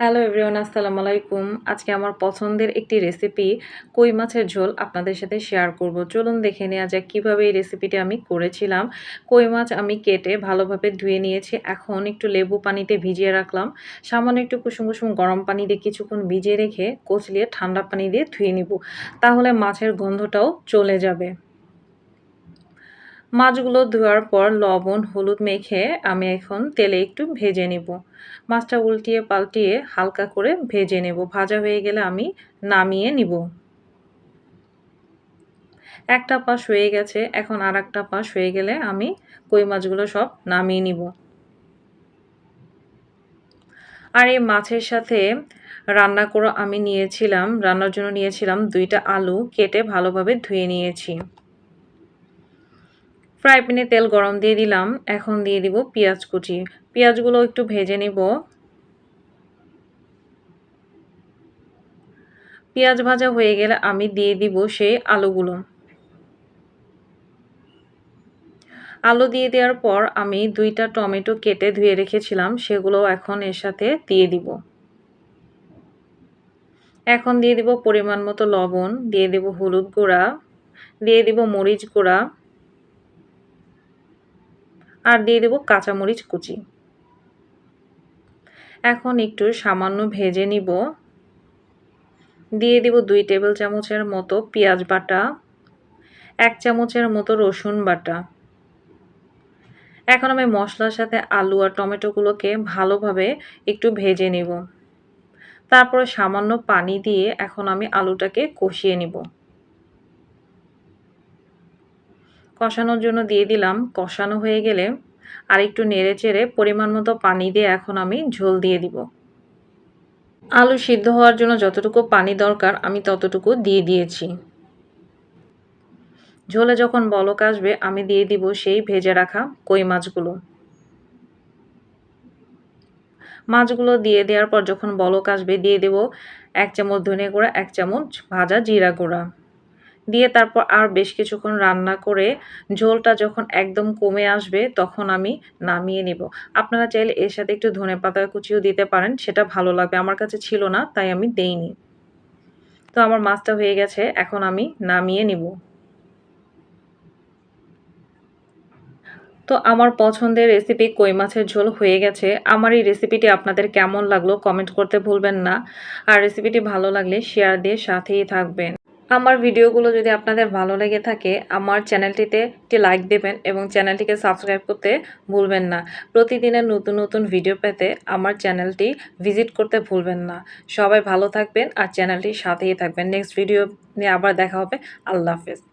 Hello everyone আসসালামু আলাইকুম। আজকে আমার পছন্দের একটি রেসিপি কই মাছের ঝোল আপনাদের সাথে শেয়ার করব। চলুন দেখে নেওয়া যাক কীভাবে এই রেসিপিটি আমি করেছিলাম। কই মাছ আমি কেটে ভালোভাবে ধুয়ে নিয়েছি। এখন একটু লেবু পানিতে ভিজিয়ে রাখলাম। সামান্য একটু কুসুম কুসুম গরম পানি দিয়ে কিছুক্ষণ ভিজিয়ে রেখে কচলিয়ে ঠান্ডা পানি দিয়ে ধুয়ে নিব। তাহলে মাছের গন্ধটাও চলে যাবে। মাছগুলো ধোয়ার পর লবণ, হলুদ মেখে আমি এখন তেলে একটু ভেজে নেব। মাছটা উল্টিয়ে পাল্টিয়ে হালকা করে ভেজে নেব। ভাজা হয়ে গেলে আমি নামিয়ে নিব। একটা পাশ হয়ে গেছে। এখন আর একটা পাশ হয়ে গেলে আমি কই মাছগুলো সব নামিয়ে নিব। আর এই মাছের সাথে রান্না করে আমি নিয়েছিলাম। রান্নার জন্য নিয়েছিলাম দুইটা আলু কেটে ভালোভাবে ধুয়ে নিয়েছি। ফ্রাই প্যানে তেল গরম দিয়ে দিলাম। এখন দিয়ে দিব পেঁয়াজ কুচি। পেঁয়াজগুলো একটু ভেজে নিব। পেঁয়াজ ভাজা হয়ে গেলে আমি দিয়ে দিব সেই আলুগুলো। আলু দিয়ে দেওয়ার পর আমি দুইটা টমেটো কেটে ধুয়ে রেখেছিলাম, সেগুলো এখন এর সাথে দিয়ে দিব। এখন দিয়ে দিব পরিমাণ মতো লবণ, দিয়ে দেব হলুদ গুঁড়া, দিয়ে দিব মরিচ গুঁড়া। আর দিয়ে দেবো কাঁচামরিচ কুচি। এখন একটু সামান্য ভেজে নিব। দিয়ে দিব দুই টেবিল চামচের মতো পেঁয়াজ বাটা, এক চামচের মতো রসুন বাটা। এখন আমি মশলার সাথে আলু আর টমেটোগুলোকে ভালোভাবে একটু ভেজে নেব। তারপরে সামান্য পানি দিয়ে এখন আমি আলুটাকে কষিয়ে নিব। কষানোর জন্য দিয়ে দিলাম। কষানো হয়ে গেলে আর একটু নেড়ে চেড়ে পরিমাণ মতো পানি দিয়ে এখন আমি ঝোল দিয়ে দিব। আলু সিদ্ধ হওয়ার জন্য যতটুকু পানি দরকার আমি ততটুকু দিয়ে দিয়েছি। ঝোলে যখন বলক আসবে আমি দিয়ে দিব সেই ভেজে রাখা কই মাছগুলো। মাছগুলো দিয়ে দেওয়ার পর যখন বলক আসবে দিয়ে দেব এক চামচ ধনে গুঁড়া, এক চামচ ভাজা জিরা গুঁড়া। দিয়ে তারপর আর বেশ কিছুক্ষণ রান্না করে ঝোলটা যখন একদম কমে আসবে তখন আমি নামিয়ে নিব। আপনারা চাইলে এর সাথে একটু ধনে পাতা কুচিও দিতে পারেন, সেটা ভালো লাগবে। আমার কাছে ছিল না, তাই আমি দেইনি। তো আমার মাছটা হয়ে গেছে, এখন আমি নামিয়ে নিব। তো আমার পছন্দের রেসিপি কই মাছের ঝোল হয়ে গেছে। আমার এই রেসিপিটি আপনাদের কেমন লাগল কমেন্ট করতে ভুলবেন না। আর রেসিপিটি ভালো লাগলে শেয়ার দিয়ে সাথেই থাকবেন। আমার ভিডিওগুলো যদি আপনাদের ভালো লেগে থাকে, আমার চ্যানেলটিতে একটি লাইক দেবেন এবং চ্যানেলটিকে সাবস্ক্রাইব করতে ভুলবেন না। প্রতিদিনের নতুন নতুন ভিডিও পেতে আমার চ্যানেলটি ভিজিট করতে ভুলবেন না। সবাই ভালো থাকবেন আর চ্যানেলটির সাথেই থাকবেন। নেক্সট ভিডিও নিয়ে আবার দেখা হবে। আল্লাহ হাফেজ।